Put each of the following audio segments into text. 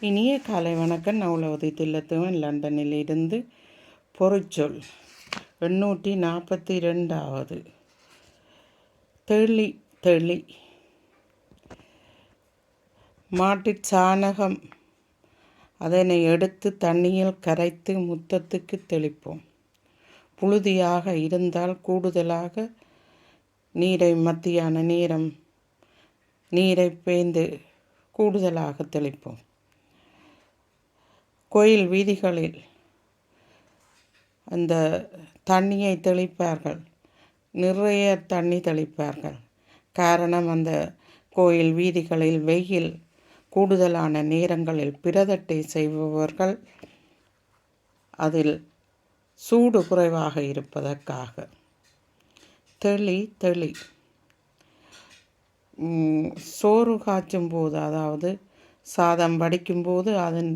இனிய காலை வணக்கம். நவுலவதி தில்லத்துவன். லண்டனில் இருந்து பொறிச்சொல் எண்ணூற்றி நாற்பத்தி ரெண்டாவது தெளி தெளி. மாட்டுச் சாணகம். அதனை எடுத்து தண்ணியில் கரைத்து முத்தத்துக்கு தெளிப்போம். புழுதியாக இருந்தால் கூடுதலாக நீரை மத்தியான நேரம் நீரை பேய்ந்து கூடுதலாக தெளிப்போம். கோயில் வீதிகளில் அந்த தண்ணியை தெளிப்பார்கள். நிறைய தண்ணி தெளிப்பார்கள். காரணம் அந்த கோயில் வீதிகளில் வெயில் கூடுதலான நேரங்களில் பிரதட்டை செய்பவர்கள் அதில் சூடு குறைவாக இருப்பதற்காக. தெளி தெளி. சோறு காய்ச்சும் போது அதாவது சாதம் வடிக்கும்போது அதன்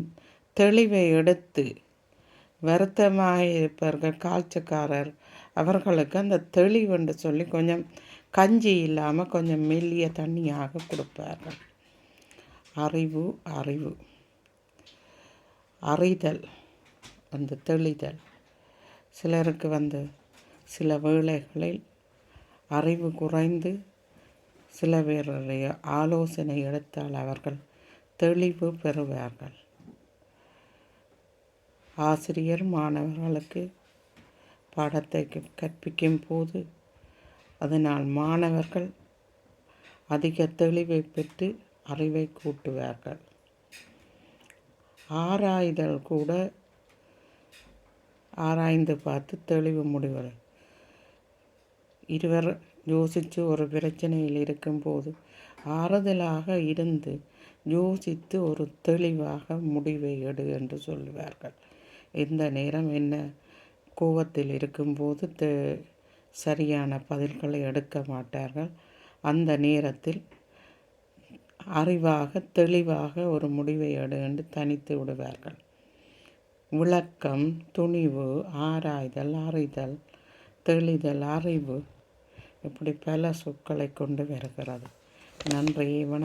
தெளிவை எடுத்து வருத்தமாக இருப்பார்கள் காய்ச்சக்காரர் அவர்களுக்கு அந்த தெளிவென்று சொல்லி கொஞ்சம் கஞ்சி இல்லாமல் கொஞ்சம் மெல்லிய தண்ணியாக கொடுப்பார்கள். அறிவு அறிவு. அறிதல் அந்த தெளிதல். சிலருக்கு வந்து சில வேளைகளில் அறிவு குறைந்து சில பேருடைய ஆலோசனை எடுத்தால் அவர்கள் தெளிவு பெறுவார்கள். ஆசிரியர் மாணவர்களுக்கு பாடத்தை கற்பிக்கும் போது அதனால் மாணவர்கள் அதிக தெளிவை பெற்று அறிவை கூட்டுவார்கள். ஆராய்தல் கூட ஆராய்ந்து பார்த்து தெளிவு முடிவர் இருவர் யோசித்து ஒரு பிரச்சனையில் இருக்கும்போது ஆறுதலாக இருந்து யோசித்து ஒரு தெளிவாக முடிவை எடு என்று சொல்லுவார்கள். இந்த நேரம் என்ன? கோவத்தில் இருக்கும்போது தெ சரியான பதில்களை எடுக்க மாட்டார்கள். அந்த நேரத்தில் அறிவாக தெளிவாக ஒரு முடிவை எடு என்று தனித்து விடுவார்கள். விளக்கம் துணிவு ஆராய்தல் அறிதல் தெளிதல் அறிவு இப்படி பல சொற்களை கொண்டு வருகிறது. நன்றி வணக்கம்.